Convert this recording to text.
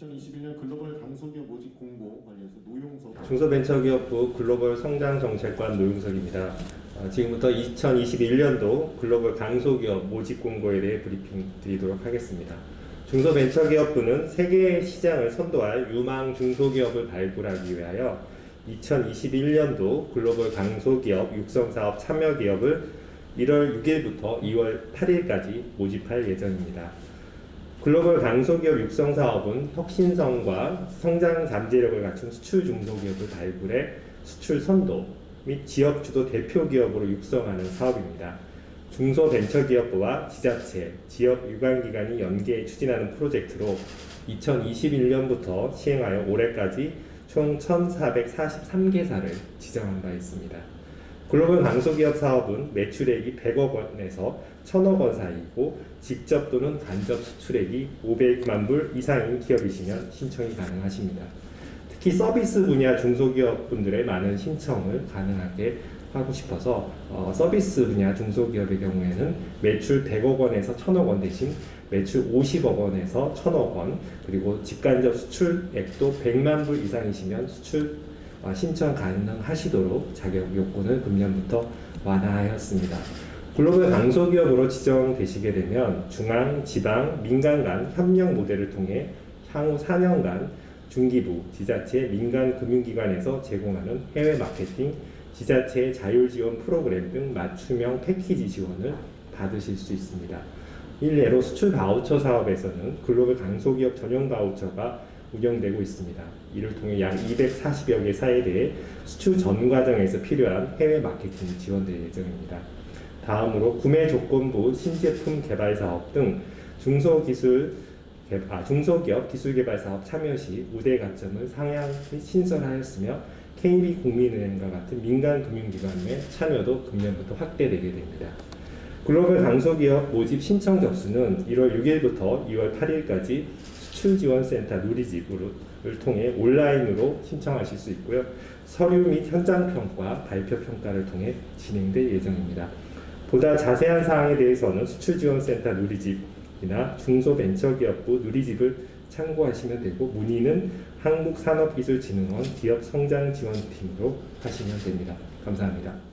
2021년 글로벌 강소기업 모집 공고 관련해서 노용석 중소벤처기업부 글로벌 성장 정책관 노용석입니다. 어, 지금부터 2021년도 글로벌 강소기업 모집 공고에 대해 브리핑 드리도록 하겠습니다. 중소벤처기업부는 세계 시장을 선도할 유망 중소기업을 발굴하기 위하여 2021년도 글로벌 강소기업 육성사업 참여기업을 1월 6일부터 2월 8일까지 모집할 예정입니다. 글로벌 강소기업 육성 사업은 혁신성과 성장 잠재력을 갖춘 수출 중소기업을 발굴해 수출 선도 및 지역 주도 대표 기업으로 육성하는 사업입니다. 중소벤처기업부와 지자체, 지역 유관기관이 연계해 추진하는 프로젝트로 2021년부터 시행하여 올해까지 총 1,443개사를 지정한 바 있습니다. 글로벌 강소기업 사업은 매출액이 100억 원에서 1000억 원 사이이고 직접 또는 간접 수출액이 500만 불 이상인 기업이시면 신청이 가능하십니다. 특히 서비스 분야 중소기업 분들의 많은 신청을 가능하게 하고 싶어서 어, 서비스 분야 중소기업의 경우에는 매출 100억 원에서 1000억 원 대신 매출 50억 원에서 1000억 원 그리고 직간접 수출액도 100만 불 이상이시면 수출 어, 신청 가능하시도록 자격 요건을 금년부터 완화하였습니다. 글로벌 강소기업으로 지정되시게 되면 중앙, 지방, 민간 간 협력 모델을 통해 향후 4년간 중기부, 지자체, 민간 금융기관에서 제공하는 해외 마케팅, 지자체 자율 지원 프로그램 등 맞춤형 패키지 지원을 받으실 수 있습니다. 일례로 수출 바우처 사업에서는 글로벌 강소기업 전용 바우처가 운영되고 있습니다. 이를 통해 약 240여 개 사에 대해 수출 전 과정에서 필요한 해외 마케팅이 지원될 예정입니다. 다음으로 구매 조건부 신제품 개발 사업 등 중소기술 개- 아, 중소기업 기술 개발 사업 참여 시 우대 가점을 상향 및 신설하였으며 KB 국민은행과 같은 민간 금융기관의 참여도 금년부터 확대되게 됩니다. 글로벌 강소기업 모집 신청 접수는 1월 6일부터 2월 8일까지 수출지원센터 누리집을 통해 온라인으로 신청하실 수 있고요. 서류 및 현장 평가, 발표 평가를 통해 진행될 예정입니다. 보다 자세한 사항에 대해서는 수출지원센터 누리집이나 중소벤처기업부 누리집을 참고하시면 되고 문의는 한국산업기술진흥원 기업성장지원팀으로 하시면 됩니다. 감사합니다.